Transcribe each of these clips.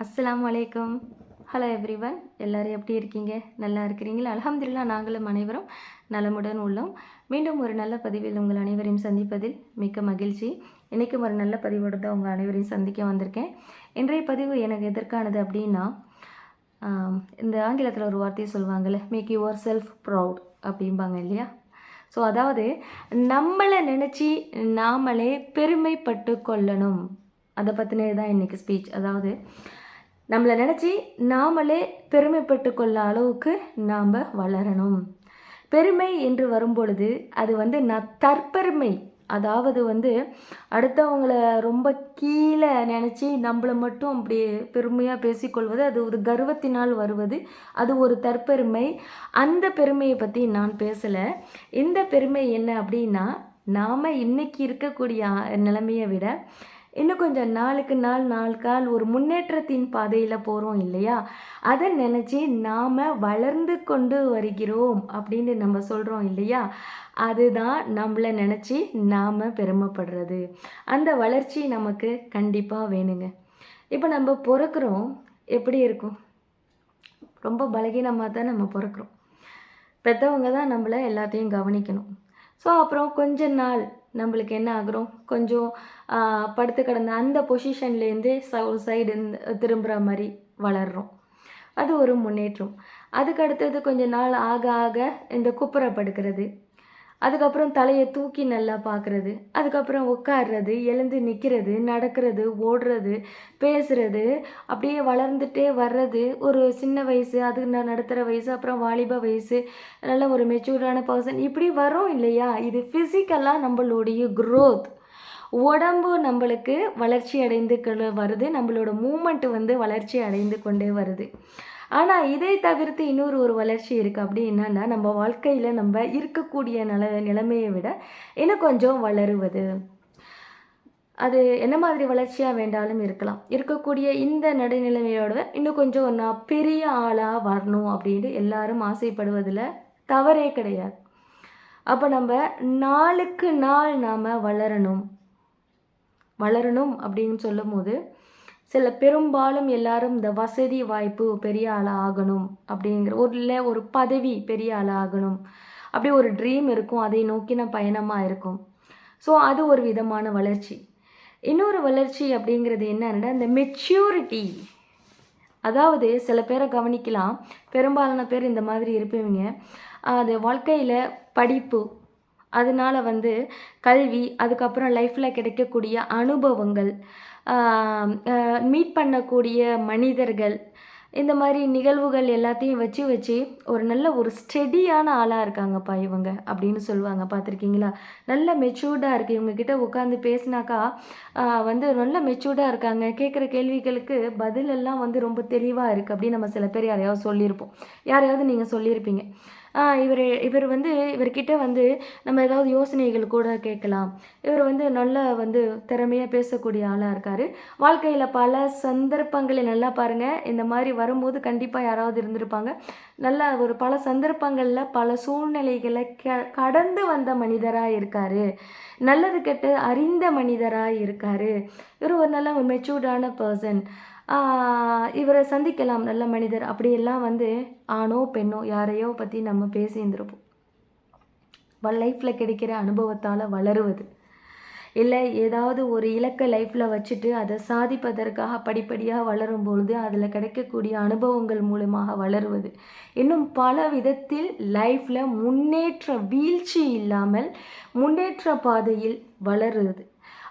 அஸ்லாம் வலைக்கம் hello everyone எல்லோரும் எப்படி இருக்கீங்க? நல்லா இருக்கிறீங்களா? அலமதுல்லா நாங்களும் அனைவரும் நலமுடன் உள்ளோம். மீண்டும் ஒரு நல்ல பதிவில் உங்கள் அனைவரையும் சந்திப்பதில் மிக்க மகிழ்ச்சி. இன்றைக்கும் ஒரு நல்ல பதிவோடு தான் உங்கள் அனைவரையும் சந்திக்க வந்திருக்கேன். இன்றைய பதிவு எனக்கு எதற்கானது அப்படின்னா இந்த ஆங்கிலத்தில் ஒரு வார்த்தையை சொல்லுவாங்கள்ல மேக் யுவர் செல்ஃப் ப்ரௌட் அப்படிம்பாங்க இல்லையா? ஸோ அதாவது நம்மளை நினச்சி நாமளே பெருமைப்பட்டு கொள்ளணும். அதை பற்றினது தான் இன்றைக்கி ஸ்பீச் அதாவது நம்மளை நினச்சி நாமளே பெருமைப்பட்டு கொள்ள அளவுக்கு நாம் வளரணும். பெருமை என்று வரும்பொழுது அது வந்து நான் தற்பெருமை. அதாவது வந்து அடுத்தவங்கள ரொம்ப கீழே நினச்சி நம்மளை மட்டும் அப்படி பெருமையாக பேசிக்கொள்வது அது ஒரு கர்வத்தினால் வருவது அது ஒரு தற்பெருமை. அந்த பெருமையை பற்றி நான் பேசலை. இந்த பெருமை என்ன அப்படின்னா நாம் இன்னைக்கு இருக்கக்கூடிய நிலைமையை விட இன்னும் கொஞ்சம் நாளுக்கு நாள் நாள் கால் ஒரு முன்னேற்றத்தின் பாதையில் போகிறோம் இல்லையா? அதை நினச்சி நாம் வளர்ந்து கொண்டு வருகிறோம் அப்படின்னு நம்ம சொல்கிறோம் இல்லையா? அதுதான் நம்மளை நினச்சி நாம் பெருமைப்படுறது. அந்த வளர்ச்சி நமக்கு கண்டிப்பாக வேணுங்க. இப்போ நம்ம பிறக்கிறோம். எப்படி இருக்கும்? ரொம்ப பலகீனமாக தான் நம்ம பிறக்கிறோம். பெற்றவங்க தான் நம்மளை எல்லாத்தையும் கவனிக்கணும். ஸோ அப்புறம் கொஞ்ச நாள் நம்மளுக்கு என்ன ஆகுறோம்? கொஞ்சம் படுத்து கிடந்த அந்த பொசிஷன்லேருந்து ஒரு சைடு திரும்புகிற மாதிரி வளர்றோம். அது ஒரு முன்னேற்றம். அதுக்கு அடுத்தது கொஞ்ச நாள் ஆக ஆக இந்த குப்புற படுக்கிறது. அதுக்கப்புறம் தலையை தூக்கி நல்லா பார்க்குறது அதுக்கப்புறம் உட்கார்றது எழுந்து நிற்கிறது நடக்கிறது ஓடுறது பேசுறது அப்படியே வளர்ந்துட்டே வர்றது. ஒரு சின்ன வயசு அது நான் நடுத்தர வயசு அப்புறம் வாலிப வயசு நல்ல ஒரு மெச்சூர்டான பர்சன் இப்படி வரும் இல்லையா? இது ஃபிசிக்கலாக நம்மளுடைய க்ரோத் உடம்பு நம்மளுக்கு வளர்ச்சி அடைந்து வருது. நம்மளோட மூமெண்ட் வந்து வளர்ச்சி அடைந்து கொண்டே வருது. ஆனால் இதை தவிர்த்து இன்னொரு ஒரு வளர்ச்சி இருக்குது அப்படி என்னன்னா நம்ம வாழ்க்கையில் நம்ம இருக்கக்கூடிய நில நிலைமையை விட இன்னும் கொஞ்சம் வளருவது. அது என்ன மாதிரி வளர்ச்சியாக வேண்டாலும் இருக்கலாம். இருக்கக்கூடிய இந்த நடுநிலைமையோட இன்னும் கொஞ்சம் நான் பெரிய ஆளாக வரணும் அப்படின்ட்டு எல்லாரும் ஆசைப்படுவதில் தவறே கிடையாது. அப்போ நம்ம நாளுக்கு நாள் நாம் வளரணும். வளரணும் அப்படின்னு சொல்லும் போது சில பெரும்பாலும் எல்லாரும் இந்த வசதி வாய்ப்பு பெரிய ஆளாக ஆகணும் அப்படிங்கிற ஒரு இல்லை ஒரு பதவி பெரிய ஆளாக ஆகணும். அப்படி ஒரு ட்ரீம் இருக்கும் அதை நோக்கின பயணமாக இருக்கும். ஸோ அது ஒரு விதமான வளர்ச்சி. இன்னொரு வளர்ச்சி அப்படிங்கிறது என்னன்னா இந்த மெச்சூரிட்டி அதாவது சில பேரை கவனிக்கலாம். பெரும்பாலான பேர் இந்த மாதிரி இருப்பவங்க அது வாழ்க்கையில் படிப்பு அதனால வந்து கல்வி அதுக்கப்புறம் லைஃப்பில் கிடைக்கக்கூடிய அனுபவங்கள் மீட் பண்ணக்கூடிய மனிதர்கள் இந்த மாதிரி நிகழ்வுகள் எல்லாத்தையும் வச்சு வச்சு ஒரு நல்ல ஒரு ஸ்டெடியான ஆளாக இருக்காங்கப்பா இவங்க அப்படின்னு சொல்லுவாங்க. பார்த்துருக்கீங்களா? நல்ல மெச்சூர்டாக இருக்குது இவங்கக்கிட்ட உட்காந்து பேசினாக்கா வந்து நல்ல மெச்சூர்டாக இருக்காங்க. கேட்குற கேள்விகளுக்கு பதிலெல்லாம் வந்து ரொம்ப தெளிவாக இருக்குது அப்படின்னு நம்ம சில பேர் யாரையாவது சொல்லியிருப்போம். யாரையாவது நீங்கள் சொல்லியிருப்பீங்க. இவர் இவர் வந்து இவர்கிட்ட வந்து நம்ம ஏதாவது யோசனைகள் கூட கேட்கலாம். இவர் வந்து நல்லா வந்து திறமையாக பேசக்கூடிய ஆளாக இருக்கார். வாழ்க்கையில் பல சந்தர்ப்பங்களை நல்லா பாருங்கள் இந்த மாதிரி வரும்போது கண்டிப்பாக யாராவது இருந்திருப்பாங்க. நல்ல ஒரு பல சந்தர்ப்பங்களில் பல சூழ்நிலைகளை க கடந்து வந்த மனிதராக இருக்கார். நல்லது கெட்டு அறிந்த மனிதராக இருக்கார். இவர் ஒரு நல்ல ஒரு மெச்சூர்டான பர்சன் இவரை சந்திக்கலாம் நல்ல மனிதர். அப்படியெல்லாம் வந்து ஆணோ பெண்ணோ யாரையோ பற்றி நம்ம பேசியிருந்திருப்போம் லைஃப்பில் கிடைக்கிற அனுபவத்தால் வளருவது. இல்லை ஏதாவது ஒரு இலக்கை லைஃப்பில் வச்சுட்டு அதை சாதிப்பதற்காக படிப்படியாக வளரும் பொழுது அதில் கிடைக்கக்கூடிய அனுபவங்கள் மூலமாக வளருவது. இன்னும் பல விதத்தில் லைஃப்பில் முன்னேற்ற வீழ்ச்சி இல்லாமல் முன்னேற்ற பாதையில் வளருது.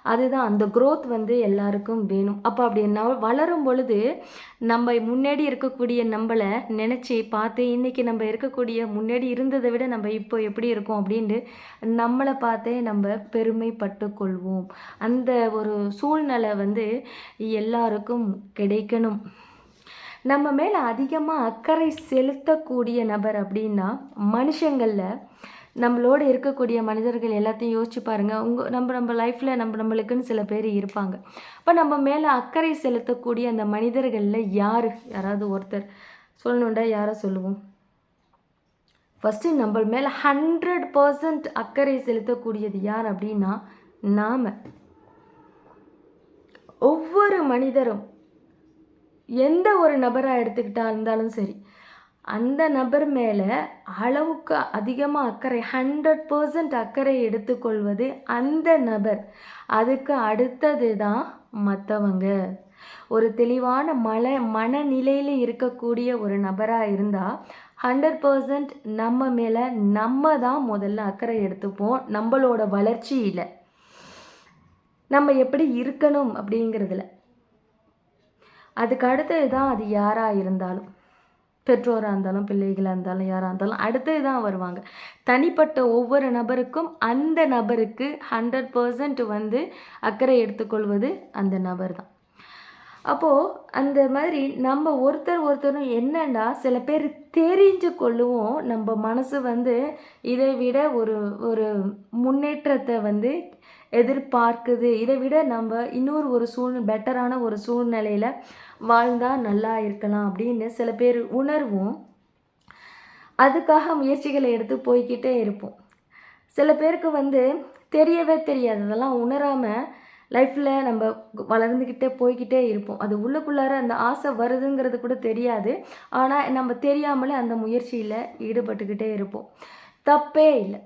அதுதான் அந்த க்ரோத் வந்து எல்லாருக்கும் வேணும். அப்போ அப்படி ந- வளரும் பொழுது நம்ம முன்னாடி இருக்கக்கூடிய நம்மளை நினச்சி பார்த்து இன்றைக்கி நம்ம இருக்கக்கூடிய முன்னாடி இருந்ததை விட நம்ம இப்போ எப்படி இருக்கோம் அப்படின்ட்டு நம்மளை பார்த்தே நம்ம பெருமைப்பட்டு கொள்வோம் அந்த ஒரு சூழ்நிலை வந்து எல்லாருக்கும் கிடைக்கணும். நம்ம மேலே அதிகமாக அக்கறை செலுத்தக்கூடிய நபர் அப்படின்னா மனுஷங்களில் நம்மளோட இருக்கக்கூடிய மனிதர்கள் எல்லாத்தையும் யோசிச்சு பாருங்கள் உங்கள் நம்ம நம்ம லைஃப்பில் நம்ம நம்மளுக்குன்னு சில பேர் இருப்பாங்க. அப்போ நம்ம மேலே அக்கறை செலுத்தக்கூடிய அந்த மனிதர்களில் யார்? யாராவது ஒருத்தர். சொல்லணுண்டா யாரை சொல்லுவோம்? ஃபஸ்ட்டு நம்ம மேலே ஹண்ட்ரட் பர்சன்ட் அக்கறை செலுத்தக்கூடியது யார் அப்படின்னா நாம். ஒவ்வொரு மனிதரும் எந்த ஒரு நபராக எடுத்துக்கிட்டா இருந்தாலும் சரி அந்த நபர் மேலே அளவுக்கு அதிகமாக அக்கறை ஹண்ட்ரட் பர்சன்ட் அக்கறை எடுத்துக்கொள்வது அந்த நபர். அதுக்கு அடுத்தது தான் மற்றவங்க ஒரு தெளிவான மல மனநிலையில் இருக்கக்கூடிய ஒரு நபராக இருந்தால் ஹண்ட்ரட் பர்சன்ட் நம்ம மேலே நம்ம தான் முதல்ல அக்கறை எடுத்துப்போம் நம்மளோட வளர்ச்சியில். நம்ம எப்படி இருக்கணும் அப்படிங்கிறதுல. அதுக்கு அடுத்தது தான் அது யாராக இருந்தாலும். பெற்றோராக இருந்தாலும் பிள்ளைகளாக இருந்தாலும் யாராக இருந்தாலும் அடுத்தது தான் வருவாங்க. தனிப்பட்ட ஒவ்வொரு நபருக்கும் அந்த நபருக்கு ஹண்ட்ரட் பர்சன்ட் வந்து அக்கறை எடுத்துக்கொள்வது அந்த நபர் தான். அப்போது அந்த மாதிரி நம்ம ஒருத்தர் ஒருத்தரும் என்னன்னா சில பேர் தெரிஞ்சு கொள்ளுவோம். நம்ம மனசு வந்து இதை விட ஒரு ஒரு முன்னேற்றத்தை வந்து எதிர்பார்க்குது. இதை விட நம்ம இன்னொரு ஒரு சூழ்நிலை பெட்டரான ஒரு சூழ்நிலையில் வாழ்ந்தால் நல்லா இருக்கலாம் அப்படின்னு சில பேர் உணர்வும். அதுக்காக முயற்சிகளை எடுத்து போய்கிட்டே இருப்போம். சில பேருக்கு வந்து தெரியவே தெரியாது. அதெல்லாம் உணராமல் லைஃப்பில் நம்ம வளர்ந்துக்கிட்டே போய்கிட்டே இருப்போம். அது உள்ளுக்குள்ளார அந்த ஆசை வருதுங்கிறது கூட தெரியாது. ஆனால் நம்ம தெரியாமலே அந்த முயற்சியில் ஈடுபட்டுக்கிட்டே இருப்போம். தப்பே இல்லை.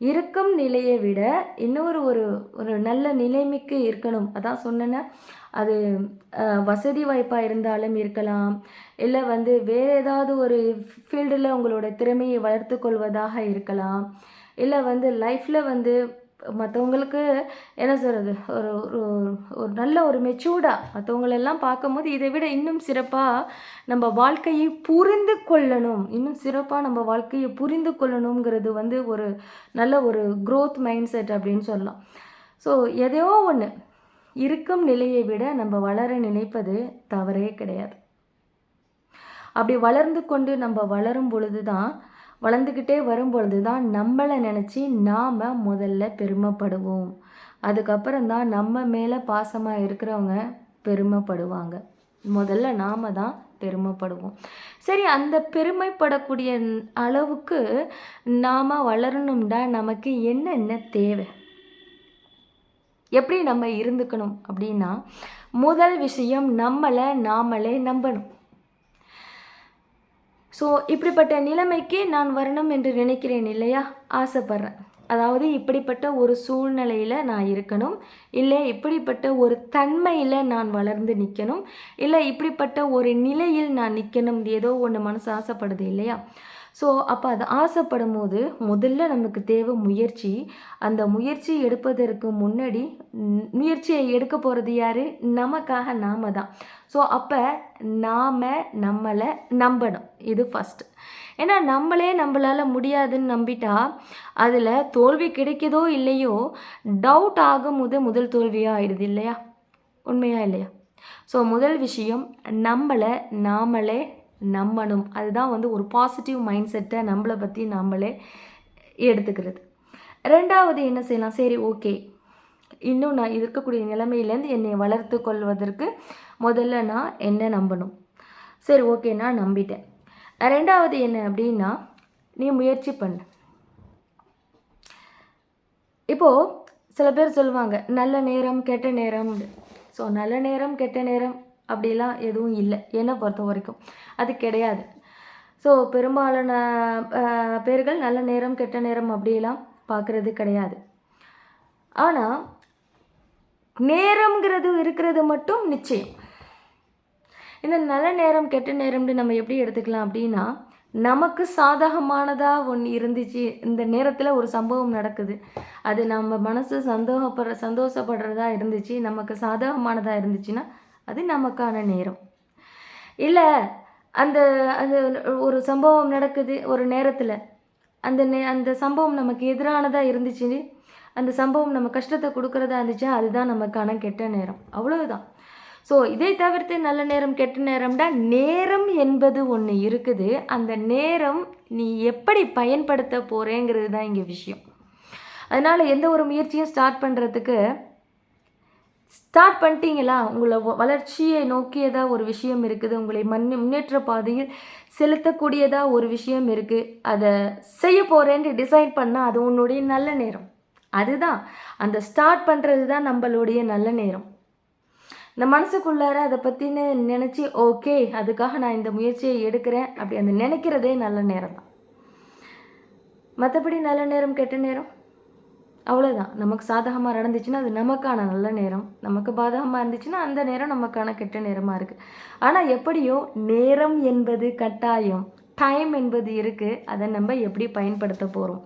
இருக்கும் நிலையை விட இன்னொரு ஒரு ஒரு நல்ல நிலைமைக்கு இருக்கணும். அதான் சொன்னேன்னா அது வசதி வாய்ப்பாக இருந்தாலும் இருக்கலாம். இல்லை வந்து வேறு ஏதாவது ஒரு ஃபீல்டில் உங்களோட திறமையை வளர்த்து கொள்வதாக இருக்கலாம். இல்லை வந்து லைஃப்பில் வந்து மற்றவங்களுக்கு என்ன சொல்கிறது ஒரு ஒரு ஒரு நல்ல ஒரு மெச்சூர்டாக மற்றவங்களெல்லாம் பார்க்கும்போது இதை விட இன்னும் சிறப்பாக நம்ம வாழ்க்கையை புரிந்து கொள்ளணும். இன்னும் சிறப்பாக நம்ம வாழ்க்கையை புரிந்து கொள்ளணுங்கிறது வந்து ஒரு நல்ல ஒரு க்ரோத் மைண்ட் செட் அப்படின்னு சொல்லலாம். ஸோ எதையோ ஒன்று இருக்கும் நிலையை விட நம்ம வளர நினைப்பது தவறே கிடையாது. அப்படி வளர்ந்து கொண்டு நம்ம வளரும் பொழுது தான் வளர்ந்துக்கிட்டே வரும் பொழுது தான் நம்மளை நினச்சி நாம் முதல்ல பெருமைப்படுவோம். அதுக்கப்புறம் தான் நம்ம மேலே பாசமாக இருக்கிறவங்க பெருமைப்படுவாங்க. முதல்ல நாம் தான் பெருமைப்படுவோம். சரி அந்த பெருமைப்படக்கூடிய அளவுக்கு நாம் வளரணும்டா நமக்கு என்னென்ன தேவை? எப்படி நம்ம இருந்துக்கணும் அப்படின்னா முதல் விஷயம் நம்மளை நாமளே நம்பணும். ஸோ இப்படிப்பட்ட நிலைமைக்கு நான் வரணும் என்று நினைக்கிறேன் இல்லையா? ஆசைப்பட்றேன். அதாவது இப்படிப்பட்ட ஒரு சூழ்நிலையில் நான் இருக்கணும். இல்லை இப்படிப்பட்ட ஒரு தன்மையில் நான் வளர்ந்து நிற்கணும் இல்லை இப்படிப்பட்ட ஒரு நிலையில் நான் நிற்கணும் ஏதோ ஒன்று மனசு ஆசைப்படுது இல்லையா? ஸோ அப்போ அது ஆசைப்படும் போது முதல்ல நமக்கு தேவை முயற்சி. அந்த முயற்சி எடுப்பதற்கு முன்னாடி முயற்சியை எடுக்க போகிறது யார்? நமக்காக நாம தான். ஸோ அப்போ நாம் நம்மளை நம்பணும். இது ஃபஸ்ட்டு ஏன்னா நம்மளே நம்மளால் முடியாதுன்னு நம்பிட்டா அதில் தோல்வி கிடைக்குதோ இல்லையோ டவுட் ஆகும்போது முதல் தோல்வியாக ஆயிடுது இல்லையா? உண்மையா இல்லையா? ஸோ முதல் விஷயம் நம்மளை நாமளே நம்பணும் அதுதான் வந்து ஒரு பாசிட்டிவ் மைண்ட் செட்டை நம்மளை பற்றி நம்மளே எடுத்துக்கிறது. ரெண்டாவது என்ன செய்யலாம்? சரி ஓகே இன்னும் நான் இருக்கக்கூடிய நிலைமையிலேருந்து என்னை வளர்த்து கொள்வதற்கு முதல்ல நான் என்ன நம்பணும். சரி ஓகே நான் நம்பிட்டேன். ரெண்டாவது என்ன அப்படின்னா நீ முயற்சி பண்ண. இப்போது சில பேர் சொல்லுவாங்க நல்ல நேரம் கெட்ட நேரம் ஸோ நல்ல நேரம் கெட்ட நேரம் அப்படிலாம் எதுவும் இல்லை என்னை பொறுத்த வரைக்கும். அது கிடையாது. ஸோ பெரும்பாலான பேர்கள் நல்ல நேரம் கெட்ட நேரம் அப்படிலாம் பார்க்குறது கிடையாது. ஆனால் நேரம்ங்கிறது இருக்கிறது மட்டும் நிச்சயம். இந்த நல்ல நேரம் கெட்ட நேரம்னு நம்ம எப்படி எடுத்துக்கலாம் அப்படின்னா நமக்கு சாதகமானதாக ஒன்று இருந்துச்சு இந்த நேரத்தில் ஒரு சம்பவம் நடக்குது. அது நம்ம மனசு சந்தோகப்படுற சந்தோஷப்படுறதா இருந்துச்சு நமக்கு சாதகமானதாக இருந்துச்சுன்னா அது நமக்கான நேரம். இல்லை அந்த அந்த ஒரு சம்பவம் நடக்குது ஒரு நேரத்தில். அந்த நே அந்த சம்பவம் நமக்கு எதிரானதாக இருந்துச்சு அந்த சம்பவம் நம்ம கஷ்டத்தை கொடுக்குறதா இருந்துச்சு அதுதான் நமக்கான கெட்ட நேரம். அவ்வளவுதான். ஸோ இதை தவிர்த்து நல்ல நேரம் கெட்ட நேரம்டா நேரம் என்பது ஒன்று இருக்குது. அந்த நேரம் நீ எப்படி பயன்படுத்த போகிறேங்கிறது தான் இங்கே விஷயம். அதனால் எந்த ஒரு முயற்சியும் ஸ்டார்ட் பண்ணுறதுக்கு ஸ்டார்ட் பண்ணிட்டீங்களா? உங்களை வளர்ச்சியை நோக்கியதாக ஒரு விஷயம் இருக்குது. உங்களை மண் முன்னேற்ற பாதையில் செலுத்தக்கூடியதாக ஒரு விஷயம் இருக்குது அதை செய்ய போகிறேன்னு டிசைட் பண்ணால் அது உன்னுடைய நல்ல நேரம். அதுதான். அந்த ஸ்டார்ட் பண்ணுறது தான் நம்மளுடைய நல்ல நேரம். இந்த மனசுக்குள்ளார அதை பற்றின்னு நினச்சி ஓகே அதுக்காக நான் இந்த முயற்சியை எடுக்கிறேன். அப்படி அந்த நினைக்கிறதே நல்ல நேரம் தான். மற்றபடி நல்ல நேரம் கெட்ட நேரம்? அவ்வளோதான் நமக்கு சாதகமாக நடந்துச்சுன்னா அது நமக்கான நல்ல நேரம். நமக்கு பாதகமாக இருந்துச்சுன்னா அந்த நேரம் நமக்கான கெட்ட நேரமாக இருக்குது ஆனால் எப்படியோ நேரம் என்பது கட்டாயம் டைம் என்பது இருக்குது அதை நம்ம எப்படி பயன்படுத்த போகிறோம்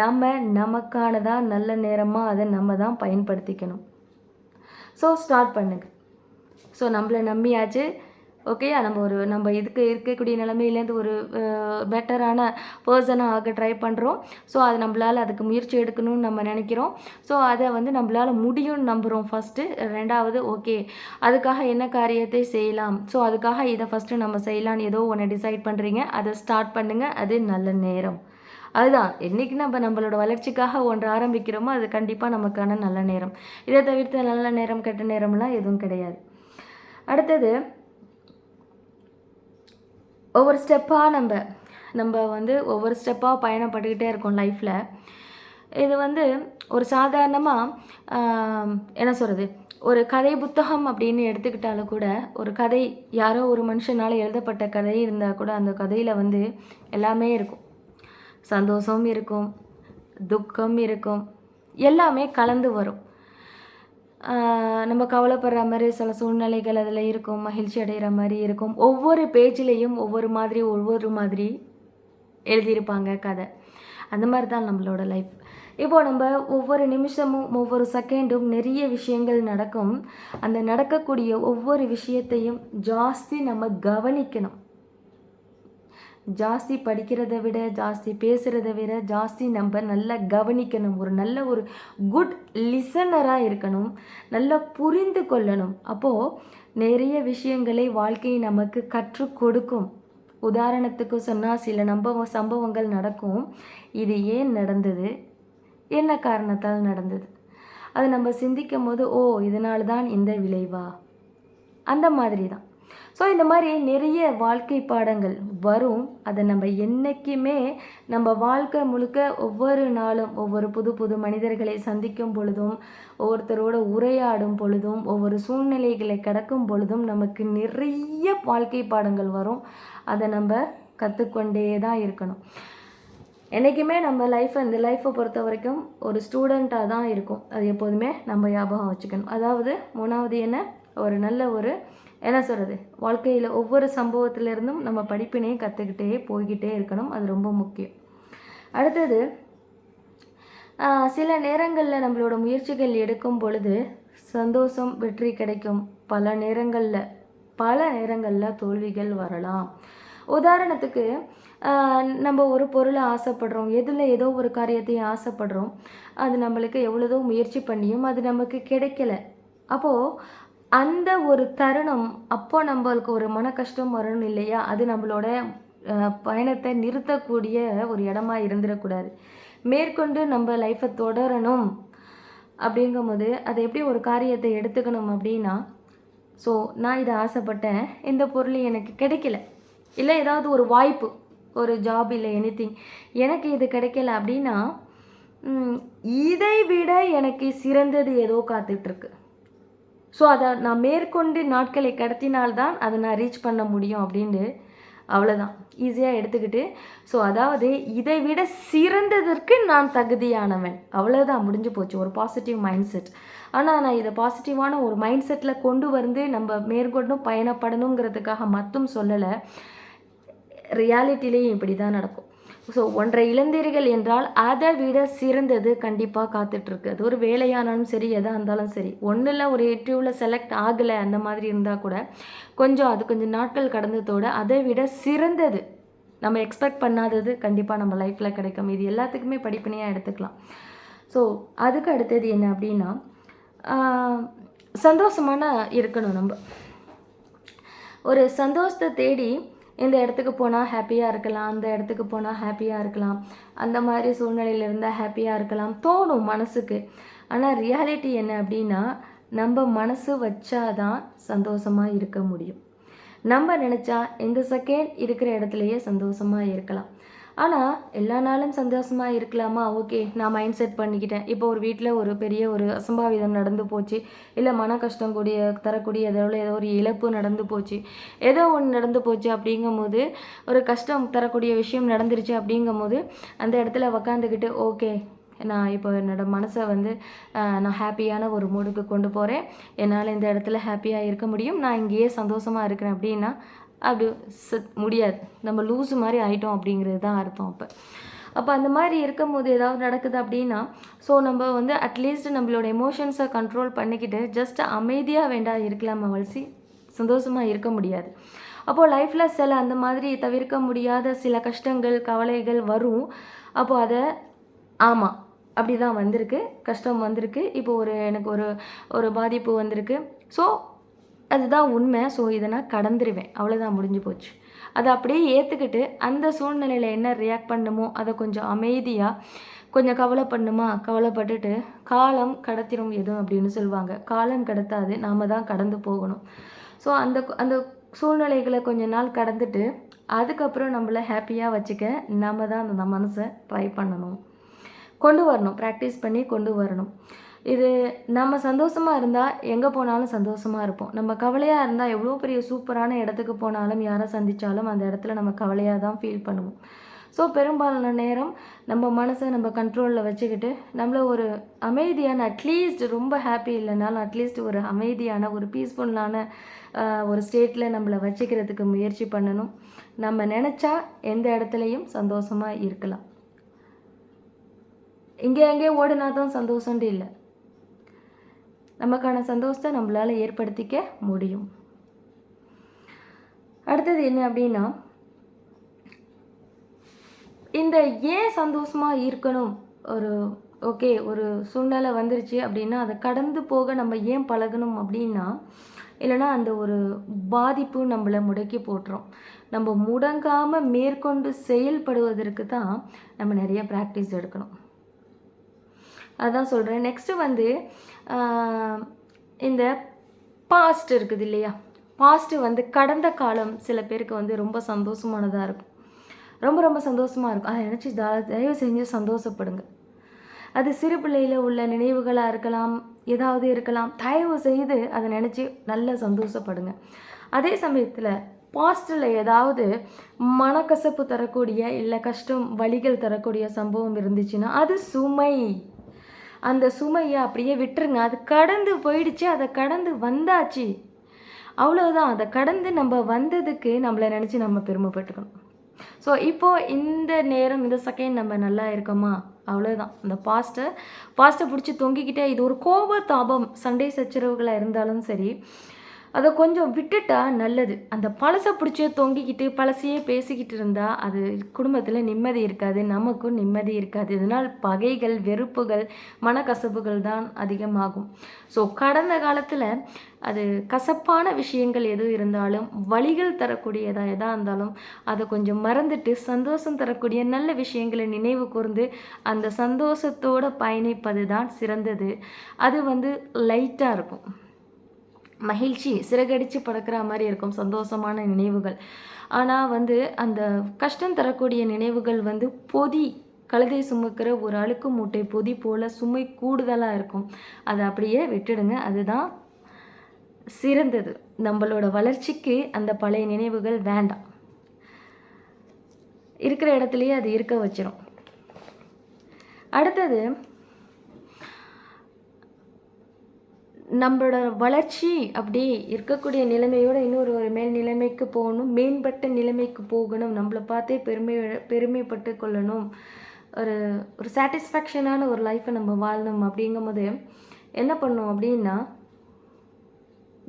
நம்ம நமக்கானதாக நல்ல நேரமாக அதை நம்ம தான் பயன்படுத்திக்கணும். ஸோ ஸ்டார்ட் பண்ணுங்க. ஸோ நம்மளை நம்பியாச்சு. ஓகேயா நம்ம ஒரு நம்ம இதுக்கு இருக்கக்கூடிய நிலமையிலேருந்து ஒரு பெட்டரான பர்சனாக ஆக ட்ரை பண்ணுறோம் ஸோ அது நம்மளால் அதுக்கு முயற்சி எடுக்கணும்னு நம்ம நினைக்கிறோம். ஸோ அதை வந்து நம்மளால் முடியும்னு நம்புகிறோம் ஃபஸ்ட்டு ரெண்டாவது ஓகே அதுக்காக என்ன காரியத்தை செய்யலாம்? ஸோ அதுக்காக இதை ஃபஸ்ட்டு நம்ம செய்யலாம்னு ஏதோ ஒன்று டிசைட் பண்ணுறீங்க அதை ஸ்டார்ட் பண்ணுங்கள் அது நல்ல நேரம். அதுதான். என்றைக்கு நம்ம நம்மளோட வளர்ச்சிக்காக ஒன்று ஆரம்பிக்கிறோமோ அது கண்டிப்பாக நமக்கான நல்ல நேரம். இதை தவிர்த்து நல்ல நேரம் கெட்ட நேரம்லாம் எதுவும் கிடையாது. அடுத்தது ஒவ்வொரு ஸ்டெப்பாக நம்ம நம்ம வந்து ஒவ்வொரு ஸ்டெப்பாக பயணப்பட்டுக்கிட்டே இருக்கோம் லைஃப்பில் இது வந்து ஒரு சாதாரணமாக என்ன சொல்கிறது ஒரு கதை புத்தகம் அப்படின்னு எடுத்துக்கிட்டாலும் கூட ஒரு கதை யாரோ ஒரு மனுஷனால் எழுதப்பட்ட கதை இருந்தால் கூட அந்த கதையில் வந்து எல்லாமே இருக்கும். சந்தோஷம் இருக்கும் துக்கம் இருக்கும் எல்லாமே கலந்து வரும். நம்ம கவலைப்படுற மாதிரி சில சூழ்நிலைகள் அதில் இருக்கும் மகிழ்ச்சி அடைகிற மாதிரி இருக்கும். ஒவ்வொரு பேஜ்லேயும் ஒவ்வொரு மாதிரி ஒவ்வொரு மாதிரி எழுதியிருப்பாங்க கதை. அந்த மாதிரி தான் நம்மளோட லைஃப் இப்போது நம்ம ஒவ்வொரு நிமிஷமும் ஒவ்வொரு செகண்டும் நிறைய விஷயங்கள் நடக்கும். அந்த நடக்கக்கூடிய ஒவ்வொரு விஷயத்தையும் ஜாஸ்தி நம்ம கவனிக்கணும். ஜாஸ்தி படிக்கிறத விட ஜாஸ்தி பேசுகிறத விட ஜாஸ்தி நம்ம நல்லா கவனிக்கணும். ஒரு நல்ல ஒரு குட் லிசனராக இருக்கணும். நல்லா புரிந்து கொள்ளணும். அப்போது நிறைய விஷயங்களை வாழ்க்கை நமக்கு கற்றுக் கொடுக்கும். உதாரணத்துக்கு சொன்னால் சில நம்ப சம்பவங்கள் நடக்கும். இது ஏன் நடந்தது? என்ன காரணத்தால் நடந்தது? அதை நம்ம சிந்திக்கும் போது ஓ இதனால்தான் இந்த விளைவா? அந்த மாதிரி தான் ஸோ இந்த மாதிரி நிறைய வாழ்க்கை பாடங்கள் வரும். அதை நம்ம என்றைக்குமே நம்ம வாழ்க்கை முழுக்க ஒவ்வொரு நாளும் ஒவ்வொரு புது புது மனிதர்களை சந்திக்கும் பொழுதும் ஒவ்வொருத்தரோட உரையாடும் பொழுதும் ஒவ்வொரு சூழ்நிலைகளை கடக்கும் பொழுதும் நமக்கு நிறைய வாழ்க்கை பாடங்கள் வரும். அதை நம்ம கற்றுக்கொண்டே தான் இருக்கணும். என்றைக்குமே நம்ம லைஃப்பை இந்த லைஃப்பை பொறுத்த வரைக்கும் ஒரு ஸ்டூடெண்ட்டாக தான் இருக்கும். அது எப்போதுமே நம்ம ஞாபகம் வச்சுக்கணும். அதாவது மூணாவது என்ன? ஒரு நல்ல ஒரு என்ன சொல்கிறது வாழ்க்கையில் ஒவ்வொரு சம்பவத்திலிருந்தும் நம்ம படிப்பினையும் கற்றுக்கிட்டே போய்கிட்டே இருக்கணும். அது ரொம்ப முக்கியம். அடுத்தது சில நேரங்களில் நம்மளோட முயற்சிகள் எடுக்கும் பொழுது சந்தோஷம் வெற்றி கிடைக்கும். பல நேரங்களில் பல நேரங்களில் தோல்விகள் வரலாம். உதாரணத்துக்கு நம்ம ஒரு பொருளை ஆசைப்படுறோம். எதில் ஏதோ ஒரு காரியத்தையும் ஆசைப்படுறோம். அது நம்மளுக்கு எவ்வளோதோ முயற்சி பண்ணியும் அது நமக்கு கிடைக்கல. அப்போது அந்த ஒரு தருணம் அப்போ நம்மளுக்கு ஒரு மன கஷ்டம் வரணும் இல்லையா? அது நம்மளோட பயணத்தை நிறுத்தக்கூடிய ஒரு இடமா இருந்துடக்கூடாது. மேற்கொண்டு நம்ம லைஃப்பை தொடரணும் அப்படிங்கும்போது அதை எப்படி ஒரு காரியத்தை எடுத்துக்கணும் அப்படின்னா ஸோ நான் இதை ஆசைப்பட்டேன். இந்த பொருள் எனக்கு கிடைக்கல. இல்லை ஏதாவது ஒரு வாய்ப்பு ஒரு ஜாப் இல்லை எனிதிங் எனக்கு இது கிடைக்கல அப்படின்னா இதை விட எனக்கு சிறந்தது ஏதோ காத்துட்ருக்கு ஸோ அதை நான் மேற்கொண்டு நாட்களை கடத்தினால்தான் அதை நான் ரீச் பண்ண முடியும் அப்படின்ட்டு அவ்வளோதான் ஈஸியாக எடுத்துக்கிட்டு ஸோ அதாவது இதை விட சிறந்ததற்கு நான் தகுதியானவன். அவ்வளோதான் முடிஞ்சு போச்சு ஒரு பாசிட்டிவ் மைண்ட் செட் ஆனால் நான் இதை பாசிட்டிவான ஒரு மைண்ட் செட்டில் கொண்டு வந்து நம்ம மேற்கொண்டும் பயணப்படணுங்கிறதுக்காக மட்டும் சொல்லலை ரியாலிட்டிலேயும் இப்படி தான் நடக்கும். ஸோ ஒன்றை இழந்தீர்கள் என்றால் அதை விட சிறந்தது கண்டிப்பாக காத்துட்ருக்கு. அது ஒரு வேலையானாலும் சரி எதாக இருந்தாலும் சரி. ஒன்றில் ஒரு இன்டர்வியூவில் செலக்ட் ஆகலை அந்த மாதிரி இருந்தால் கூட கொஞ்சம் அது கொஞ்சம் நாட்கள் கடந்ததோடு அதை விட சிறந்தது. நம்ம எக்ஸ்பெக்ட் பண்ணாதது கண்டிப்பாக நம்ம லைஃப்பில் கிடைக்கும். இது எல்லாத்துக்குமே படிப்பினையாக எடுத்துக்கலாம். ஸோ அதுக்கு அடுத்தது என்ன அப்படின்னா சந்தோஷமான இருக்கணும் நம்ம. ஒரு சந்தோஷத்தை தேடி இந்த இடத்துக்கு போனால் ஹாப்பியாக இருக்கலாம் அந்த இடத்துக்கு போனால் ஹாப்பியாக இருக்கலாம். அந்த மாதிரி சூழ்நிலையில் இருந்தால் ஹாப்பியாக இருக்கலாம். தோணும் மனசுக்கு. ஆனால் ரியாலிட்டி என்ன அப்படின்னா நம்ம மனசு வச்சாதான் சந்தோஷமாக இருக்க முடியும். நம்ம நினச்சா இந்த செகண்ட் இருக்கிற இடத்துலையே சந்தோஷமாக இருக்கலாம். ஆனால் எல்லா நாளும் சந்தோஷமாக இருக்கலாமா? ஓகே நான் மைண்ட் செட் பண்ணிக்கிட்டேன். இப்போ ஒரு வீட்டில் ஒரு பெரிய ஒரு அசம்பாவிதம் நடந்து போச்சு. இல்லை மன கஷ்டம் கூடிய தரக்கூடிய ஏதோ ஏதோ ஒரு இழப்பு நடந்து போச்சு. ஏதோ ஒன்று நடந்து போச்சு அப்படிங்கும்போது ஒரு கஷ்டம் தரக்கூடிய விஷயம் நடந்துருச்சு அப்படிங்கும்போது அந்த இடத்துல உக்காந்துக்கிட்டு ஓகே நான் இப்போ என்னோடய மனசை வந்து நான் ஹாப்பியான ஒரு மூடுக்கு கொண்டு போகிறேன் என்னால் இந்த இடத்துல ஹாப்பியாக இருக்க முடியும். நான் இங்கேயே சந்தோஷமாக இருக்கிறேன் அப்படின்னா அப்படி சத் முடியாது. நம்ம லூஸு மாதிரி ஆகிட்டோம் அப்படிங்கிறது தான் அர்த்தம் அப்போ. அப்போ அந்த மாதிரி இருக்கும் போது ஏதாவது நடக்குது அப்படின்னா ஸோ நம்ம வந்து அட்லீஸ்ட் நம்மளோட எமோஷன்ஸை கண்ட்ரோல் பண்ணிக்கிட்டு ஜஸ்ட் அமைதியாக வேண்டாம் இருக்கலாம் வளசி சந்தோஷமாக இருக்க முடியாது. அப்போது லைஃப்பில் சில அந்த மாதிரி தவிர்க்க முடியாத சில கஷ்டங்கள் கவலைகள் வரும். அப்போது அதை ஆமாம் அப்படி தான் வந்திருக்கு. கஷ்டம் வந்திருக்கு. இப்போ ஒரு எனக்கு ஒரு ஒரு பாதிப்பு வந்திருக்கு. ஸோ அதுதான் உண்மை. ஸோ இதை நான் கடந்துருவேன். அவ்வளோதான் முடிஞ்சு போச்சு. அதை அப்படியே ஏற்றுக்கிட்டு அந்த சூழ்நிலையில் என்ன ரியாக்ட் பண்ணுமோ அதை கொஞ்சம் அமைதியாக கொஞ்சம் கவலை பண்ணுமா கவலைப்பட்டுட்டு காலம் கடத்திடும் எதுவும் அப்படின்னு சொல்லுவாங்க. காலம் கடத்தாது நாம் தான் கடந்து போகணும். ஸோ அந்த அந்த சூழ்நிலைகளை கொஞ்ச நாள் கடந்துட்டு அதுக்கப்புறம் நம்மளை ஹாப்பியாக வச்சுக்க நம்ம தான் அந்த மனசை ட்ரை பண்ணணும். கொண்டு வரணும். ப்ராக்டிஸ் பண்ணி கொண்டு வரணும். இது நம்ம சந்தோஷமாக இருந்தால் எங்கே போனாலும் சந்தோஷமாக இருப்போம். நம்ம கவலையாக இருந்தால் எவ்வளோ பெரிய சூப்பரான இடத்துக்கு போனாலும் யாரை சந்தித்தாலும் அந்த இடத்துல நம்ம கவலையாக தான் ஃபீல் பண்ணுவோம். ஸோ பெரும்பாலான நேரம் நம்ம மனசை நம்ம கண்ட்ரோலில் வச்சுக்கிட்டு நம்மளை ஒரு அமைதியான அட்லீஸ்ட் ரொம்ப ஹாப்பி இல்லைனாலும் அட்லீஸ்ட் ஒரு அமைதியான ஒரு பீஸ்ஃபுல்லான ஒரு ஸ்டேட்டில் நம்மளை வச்சுக்கிறதுக்கு முயற்சி பண்ணணும். நம்ம நினச்சா எந்த இடத்துலையும் சந்தோஷமாக இருக்கலாம். இங்கே எங்கேயோ ஓடினா தான் சந்தோஷம்ட்டு இல்லை. நமக்கான சந்தோஷத்தை நம்மளால் ஏற்படுத்திக்க முடியும். அடுத்தது என்ன அப்படின்னா இந்த ஏன் சந்தோஷமாக இருக்கணும்? ஒரு ஓகே ஒரு சூழ்நிலை வந்துருச்சு அப்படின்னா அதை கடந்து போக நம்ம ஏன் பழகணும் அப்படின்னா இல்லைன்னா அந்த ஒரு பாதிப்பு நம்மளை முடக்கி போட்டுரும். நம்ம முடங்காமல் மேற்கொண்டு செயல்படுவதற்கு தான் நம்ம நிறைய ப்ராக்டிஸ் எடுக்கணும். அதான் சொல்கிறேன் நெக்ஸ்ட்டு வந்து இந்த பாஸ்ட் இருக்குது இல்லையா? பாஸ்ட்டு வந்து கடந்த காலம் சில பேருக்கு வந்து ரொம்ப சந்தோஷமானதாக இருக்கும். ரொம்ப ரொம்ப சந்தோஷமாக இருக்கும். அதை நினச்சி தயவு செஞ்சு சந்தோஷப்படுங்க. அது சிறு பிள்ளையில் உள்ள நினைவுகளாக இருக்கலாம் ஏதாவது இருக்கலாம். தயவு செய்து அதை நினச்சி நல்லா சந்தோஷப்படுங்க. அதே சமயத்தில் பாஸ்டில் ஏதாவது மனக்கசப்பு தரக்கூடிய இல்லை கஷ்டம் வலிகள் தரக்கூடிய சம்பவம் இருந்துச்சுன்னா அது சுமை. அந்த சுமையை அப்படியே விட்டுருங்க. அது கடந்து போயிடுச்சு. அதை கடந்து வந்தாச்சு. அவ்வளோதான் அதை கடந்து நம்ம வந்ததுக்கு நம்மளை நினச்சி நம்ம பெருமைப்பட்டுக்கணும். ஸோ இப்போது இந்த நேரம் இந்த செகண்ட் நம்ம நல்லா இருக்கோமா? அவ்வளோதான் அந்த பாஸ்ட்டை பாஸ்ட்டை பிடிச்சி தொங்கிக்கிட்டே இது ஒரு கோப தாபம் சண்டை சச்சரவுகளாக இருந்தாலும் சரி அதை கொஞ்சம் விட்டுட்டா நல்லது. அந்த பழசை பிடிச்சே தொங்கிக்கிட்டு பழசையே பேசிக்கிட்டு இருந்தால் அது குடும்பத்தில் நிம்மதி இருக்காது நமக்கும் நிம்மதி இருக்காது. இதனால் பகைகள் வெறுப்புகள் மனக்கசப்புகள் தான் அதிகமாகும். ஸோ கடந்த காலத்தில் அது கசப்பான விஷயங்கள் எது இருந்தாலும் வழிகள் தரக்கூடியதாக எதாக இருந்தாலும் அதை கொஞ்சம் மறந்துட்டு சந்தோஷம் தரக்கூடிய நல்ல விஷயங்களை நினைவு கூர்ந்து அந்த சந்தோஷத்தோடு பயணிப்பது தான் சிறந்தது. அது வந்து லைட்டாக இருக்கும். மகிழ்ச்சி சிறகடிச்சு பறக்கிற மாதிரி இருக்கும். சந்தோஷமான நினைவுகள். ஆனால் வந்து அந்த கஷ்டம் தரக்கூடிய நினைவுகள் வந்து பொதி கழுதை சுமக்கிற ஒரு அழுக்கு மூட்டை பொதி போல் சுமை கூடுதலாக இருக்கும். அதை அப்படியே விட்டுடுங்க. அதுதான் சிறந்தது. நம்மளோட வளர்ச்சிக்கு அந்த பழைய நினைவுகள் வேண்டாம். இருக்கிற இடத்துலையே அது இருக்க வச்சிடும் அடுத்தது நம்மளோட வளர்ச்சி அப்படி இருக்கக்கூடிய நிலைமையோட இன்னொரு ஒரு மேல் நிலைமைக்கு போகணும் மேம்பட்ட நிலைமைக்கு போகணும். நம்மளை பார்த்தே பெருமை பெருமைப்பட்டு கொள்ளணும். ஒரு ஒரு சாட்டிஸ்ஃபேக்ஷனான ஒரு லைஃப்பை நம்ம வாழணும் அப்படிங்கும்போது என்ன பண்ணோம் அப்படின்னா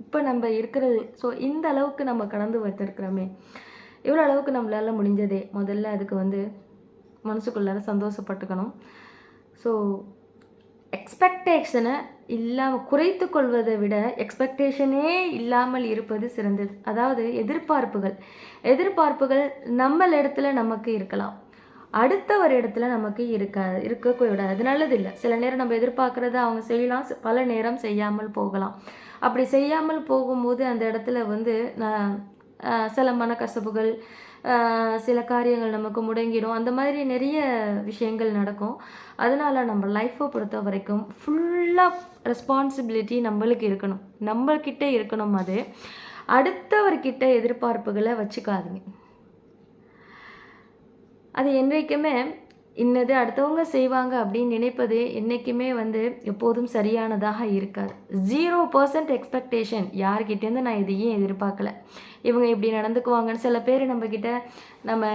இப்போ நம்ம இருக்கிறது ஸோ இந்த அளவுக்கு நம்ம கடந்து வந்திருக்கிறோமே இவ்வளோ அளவுக்கு நம்மளால முடிஞ்சதே. முதல்ல அதுக்கு வந்து மனசுக்குள்ளார சந்தோஷப்பட்டுக்கணும். ஸோ எக்ஸ்பெக்டேஷனை இல்லாமல் குறைத்து கொள்வதை விட எக்ஸ்பெக்டேஷனே இல்லாமல் இருப்பது சிறந்தது. அதாவது எதிர்பார்ப்புகள். எதிர்பார்ப்புகள் நம்ம இடத்துல நமக்கு இருக்கலாம். அடுத்த ஒரு இடத்துல நமக்கு இருக்காது இருக்கக்கூடாது அது நல்லது இல்லை சில நேரம் நம்ம எதிர்பார்க்குறத அவங்க செய்யலாம் பல நேரம் செய்யாமல் போகலாம். அப்படி செய்யாமல் போகும்போது அந்த இடத்துல வந்து நான் சில மன கசப்புகள் சில காரியங்கள் நமக்கு முடங்கிடும். அந்த மாதிரி நிறைய விஷயங்கள் நடக்கும். அதனால் நம்ம லைஃப்பை பொறுத்த வரைக்கும் ஃபுல்லாக ரெஸ்பான்சிபிலிட்டி நம்மளுக்கு இருக்கணும். நம்மக்கிட்ட இருக்கணும் அது. அடுத்தவர்கிட்ட எதிர்பார்ப்புகளை வச்சுக்காதுங்க. அது என்றைக்குமே இன்னது அடுத்தவங்க செய்வாங்க அப்படின்னு நினைப்பது என்றைக்குமே வந்து எப்போதும் சரியானதாக இருக்காது. ஜீரோ பர்சன்ட் எக்ஸ்பெக்டேஷன் யார்கிட்டேருந்து நான் இதையும் எதிர்பார்க்கல. இவங்க இப்படி நடந்துக்குவாங்கன்னு சில பேர் நம்மக்கிட்ட நம்ம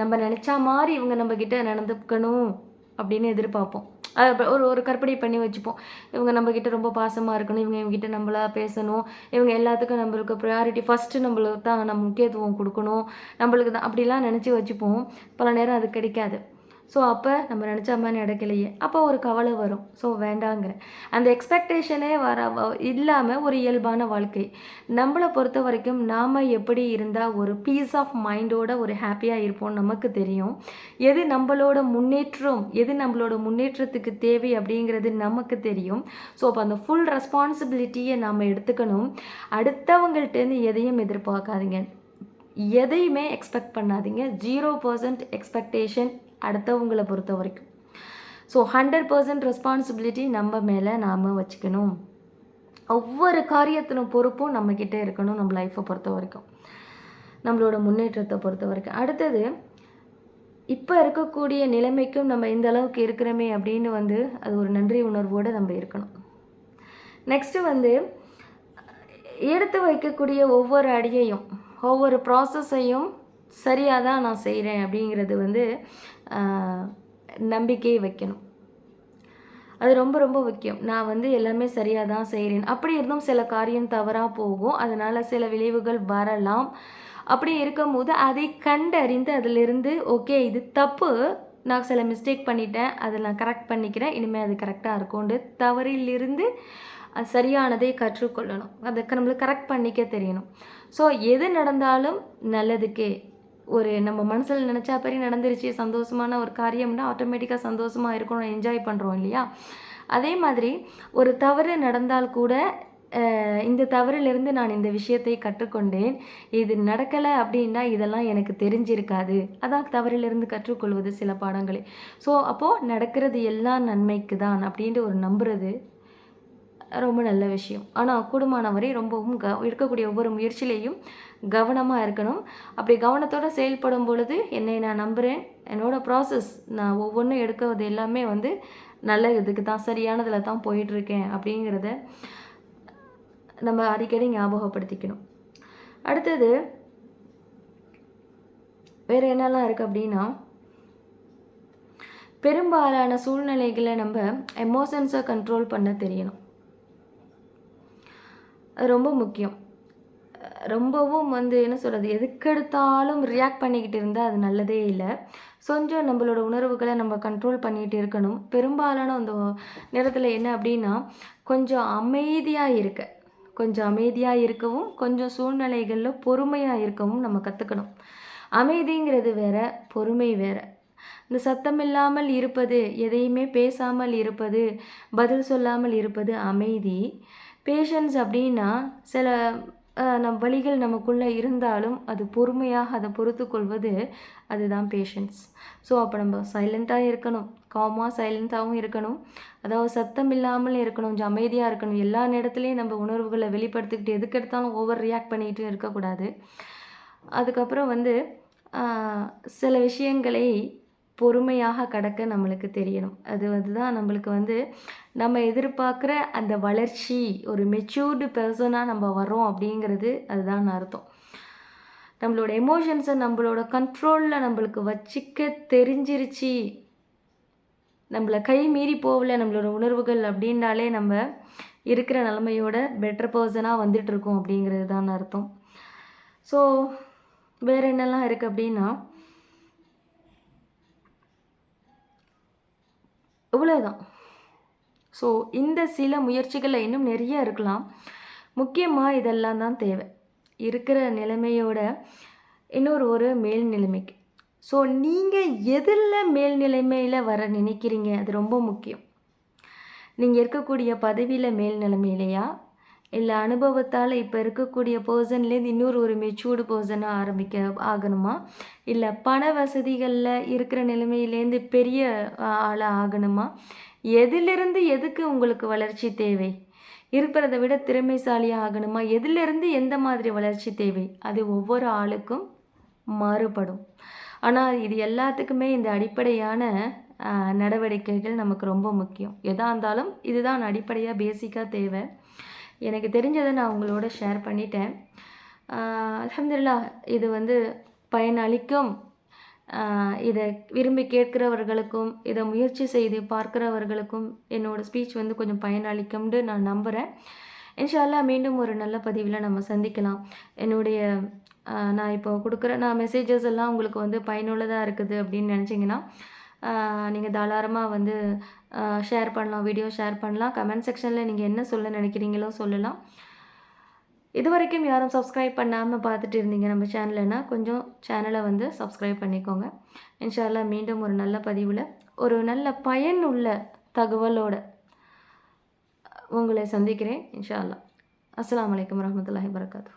நம்ம நினச்சா மாதிரி இவங்க நம்மக்கிட்ட நடந்துக்கணும் அப்படின்னு எதிர்பார்ப்போம். அது ஒரு ஒரு கற்பனை பண்ணி வச்சுப்போம். இவங்க நம்மக்கிட்ட ரொம்ப பாசமாக இருக்கணும். இவங்க இவங்ககிட்ட நம்மளா பேசணும். இவங்க எல்லாத்துக்கும் நம்மளுக்கு ப்ரையாரிட்டி ஃபஸ்ட்டு நம்மளுக்கு தான் நம்ம முக்கியத்துவம் கொடுக்கணும். நம்மளுக்கு தான் அப்படிலாம் நினச்சி வச்சுப்போம். பல நேரம் அது கிடைக்காது. ஸோ அப்போ நம்ம நினச்ச மாதிரி நடக்கலையே. அப்போ ஒரு கவலை வரும். ஸோ வேண்டாங்கிறேன் அந்த எக்ஸ்பெக்டேஷனே வர இல்லாமல் ஒரு இயல்பான வாழ்க்கை. நம்மளை பொறுத்த வரைக்கும் நாம் எப்படி இருந்தால் ஒரு பீஸ் ஆஃப் மைண்டோட ஒரு ஹாப்பியாக இருப்போம் நமக்கு தெரியும். எது நம்மளோட முன்னேற்றம் எது நம்மளோட முன்னேற்றத்துக்கு தேவை அப்படிங்கிறது நமக்கு தெரியும். ஸோ அப்போ அந்த ஃபுல் ரெஸ்பான்சிபிலிட்டியை நாம் எடுத்துக்கணும். அடுத்தவங்கள்ட்டேருந்து எதையும் எதிர்பார்க்காதீங்க. எதையுமே எக்ஸ்பெக்ட் பண்ணாதீங்க. ஜீரோ பர்சன்ட் எக்ஸ்பெக்டேஷன் அடுத்தவங்களை பொறுத்த வரைக்கும். ஸோ ஹண்ட்ரட் பர்சன்ட் ரெஸ்பான்சிபிலிட்டி நம்ம மேலே நாம் வச்சுக்கணும். ஒவ்வொரு காரியத்தினும் பொறுப்பும் நம்மக்கிட்ட இருக்கணும் நம்ம லைஃப்பை பொறுத்த வரைக்கும். நம்மளோட முன்னேற்றத்தை பொறுத்த வரைக்கும். அடுத்தது இப்போ இருக்கக்கூடிய நிலைமைக்கும் நம்ம இந்த அளவுக்கு இருக்கிறோமே அப்படின்னு வந்து அது ஒரு நன்றி உணர்வோடு நம்ம இருக்கணும். நெக்ஸ்ட்டு வந்து எடுத்து வைக்கக்கூடிய ஒவ்வொரு அடியையும் ஒவ்வொரு ப்ராசஸையும் சரியாக தான் நான் செய்கிறேன் அப்படிங்கிறது வந்து நம்பிக்கையை வைக்கணும். அது ரொம்ப ரொம்ப முக்கியம். நான் வந்து எல்லாமே சரியாக தான் செய்கிறேன் அப்படி இருந்தும் சில காரியம் தவறாக போகும். அதனால் சில விளைவுகள் வரலாம். அப்படி இருக்கும்போது அதை கண்டறிந்து அதிலிருந்து ஓகே இது தப்பு. நான் சில மிஸ்டேக் பண்ணிட்டேன். அதை நான் கரெக்ட் பண்ணிக்கிறேன். இனிமேல் அது கரெக்டாக இருக்கும்ண்டு தவறிலிருந்து அது சரியானதை கற்றுக்கொள்ளணும். அதை நம்மளுக்கு கரெக்ட் பண்ணிக்க தெரியணும். ஸோ எது நடந்தாலும் நல்லதுக்கே ஒரு நம்ம மனசில் நினச்சா பெரிய நடந்துருச்சு சந்தோஷமான ஒரு காரியம்னா ஆட்டோமேட்டிக்காக சந்தோஷமாக இருக்கணும் என்ஜாய் பண்ணுறோம் இல்லையா? அதே மாதிரி ஒரு தவறு நடந்தால் கூட இந்த தவறிலிருந்து நான் இந்த விஷயத்தை கற்றுக்கொண்டேன். இது நடக்கலை அப்படின்னா இதெல்லாம் எனக்கு தெரிஞ்சிருக்காது. அதான் தவறிலிருந்து கற்றுக்கொள்வது சில பாடங்களே. ஸோ அப்போது நடக்கிறது எல்லாம் நன்மைக்கு தான் அப்படின்ட்டு ஒரு நம்புறது ரொம்ப நல்ல விஷயம். ஆனால் கூடுமானவரை ரொம்பவும் க இருக்கக்கூடிய ஒவ்வொரு முயற்சியிலையும் கவனமாக இருக்கணும். அப்படி கவனத்தோடு செயல்படும் பொழுது என்னை நான் நம்புகிறேன் என்னோடய ப்ராசஸ் நான் ஒவ்வொன்றும் எடுக்கிறது எல்லாமே வந்து நல்ல இதுக்கு தான் சரியானதில் தான் போயிட்டுருக்கேன் அப்படிங்கிறத நம்ம அடிக்கடி ஞாபகப்படுத்திக்கணும். அடுத்தது வேறு என்னெல்லாம் இருக்குது அப்படின்னா பெரும்பாலான சூழ்நிலைகளை நம்ம எமோஷன்ஸை கண்ட்ரோல் பண்ண தெரியணும். அது ரொம்ப முக்கியம். ரொம்பவும் வந்து என்ன சொல்கிறது எதுக்கெடுத்தாலும் ரியாக்ட் பண்ணிக்கிட்டு இருந்தால் அது நல்லதே இல்லை. கொஞ்சம் நம்மளோட உணர்வுகளை நம்ம கண்ட்ரோல் பண்ணிகிட்டு இருக்கணும். பெரும்பாலான அந்த நேரத்தில் என்ன அப்படின்னா கொஞ்சம் அமைதியாக இருக்க. கொஞ்சம் அமைதியாக இருக்கவும் கொஞ்சம் சூழ்நிலைகளில் பொறுமையாக இருக்கவும் நம்ம கற்றுக்கணும் அமைதிங்கிறது வேற பொறுமை வேற. இந்த சத்தம் இல்லாமல் இருப்பது எதையுமே பேசாமல் இருப்பது பதில் சொல்லாமல் இருப்பது அமைதி. பேஷன்ஸ் அப்படின்னா சில நம் வழிகள் நமக்குள்ளே இருந்தாலும் அது பொறுமையாக அதை பொறுத்து கொள்வது அதுதான் பேஷன்ஸ் ஸோ அப்போ நம்ம சைலண்ட்டாக இருக்கணும். காமாக சைலண்ட்டாகவும் இருக்கணும். அதாவது சத்தம் இல்லாமல் இருக்கணும். கொஞ்சம் அமைதியாக இருக்கணும். எல்லா நேரத்துலையும் நம்ம உணர்வுகளை வெளிப்படுத்திக்கிட்டு எதுக்கு எடுத்தாலும் ஓவர் ரியாக்ட் பண்ணிக்கிட்டு இருக்கக்கூடாது. அதுக்கப்புறம் வந்து சில விஷயங்களை பொறுமையாக கடக்க நம்மளுக்கு தெரியணும். அது அதுதான் நம்மளுக்கு வந்து நம்ம எதிர்பார்க்குற அந்த வளர்ச்சி ஒரு மெச்சூர்டு பர்சனாக நம்ம வரோம் அப்படிங்கிறது அதுதான் அர்த்தம். நம்மளோட எமோஷன்ஸை நம்மளோட கண்ட்ரோலில் நம்மளுக்கு வச்சிக்க தெரிஞ்சிருச்சு. நம்மளை கை மீறி போகல நம்மளோட உணர்வுகள் அப்படின்னாலே நம்ம இருக்கிற நிலமையோட பெட்டர் பர்சனாக வந்துட்டுருக்கோம் அப்படிங்கிறது தான் அர்த்தம். ஸோ வேறு என்னெல்லாம் இருக்குது அப்படின்னா இவ்வளோதான் ஸோ இந்த சில முயற்சிகளில் இன்னும் நிறைய இருக்கலாம். முக்கியமாக இதெல்லாம் தான் தேவை. இருக்கிற நிலைமையோட இன்னொரு ஒரு மேல்நிலைமைக்கு ஸோ நீங்கள் எதில் மேல்நிலைமையில் வர நினைக்கிறீங்க? அது ரொம்ப முக்கியம். நீங்கள் இருக்கக்கூடிய பதவியில் மேல்நிலைமையிலையா இல்லை அனுபவத்தால் இப்போ இருக்கக்கூடிய பர்சன்லேருந்து இன்னொரு ஒரு மெச்சூர்டு பர்சனாக ஆரம்பிக்க ஆகணுமா? இல்லை பண வசதிகளில் இருக்கிற நிலைமையிலேருந்து பெரிய ஆளாக ஆகணுமா? எதிலிருந்து எதுக்கு உங்களுக்கு வளர்ச்சி தேவை? இருக்கிறத விட திறமைசாலியாக ஆகணுமா? எதிலிருந்து எந்த மாதிரி வளர்ச்சி தேவை? அது ஒவ்வொரு ஆளுக்கும் மாறுபடும். ஆனால் இது எல்லாத்துக்குமே இந்த அடிப்படையான நடவடிக்கைகள் நமக்கு ரொம்ப முக்கியம். எதாக இருந்தாலும் இதுதான் அடிப்படையாக பேசிக்காக தேவை. எனக்கு தெரிஞ்சதை நான் உங்களோட ஷேர் பண்ணிட்டேன். அலமதுல்லா இது வந்து பயனளிக்கும். இதை விரும்பி கேட்கிறவர்களுக்கும் இதை முயற்சி செய்து பார்க்குறவர்களுக்கும் என்னோடய ஸ்பீச் வந்து கொஞ்சம் பயனளிக்கும்னு நான் நம்புகிறேன் இன்ஷால்லா மீண்டும் ஒரு நல்ல பதிவில் நம்ம சந்திக்கலாம். என்னுடைய நான் இப்போ கொடுக்குற நான் மெசேஜஸ் எல்லாம் உங்களுக்கு வந்து பயனுள்ளதாக இருக்குது அப்படின்னு நினச்சிங்கன்னா நீங்கள் தாராளமாக வந்து ஷேர் பண்ணலாம் வீடியோ ஷேர் பண்ணலாம். கமெண்ட் செக்ஷனில் நீங்கள் என்ன சொல்ல நினைக்கிறீங்களோ சொல்லலாம். இது வரைக்கும் யாரும் சப்ஸ்கிரைப் பண்ணாமல் பார்த்துட்டு இருந்தீங்க நம்ம சேனல்னா கொஞ்சம் சேனலை வந்து சப்ஸ்கிரைப் பண்ணிக்கோங்க. இன்ஷால்லா மீண்டும் ஒரு நல்ல பதிவில் ஒரு நல்ல பயனுள்ள தகவலோட உங்களை சந்திக்கிறேன். இன்ஷா அல்லா அஸ்லாம் வலைக்கம் வரமத்துல வரகாத்து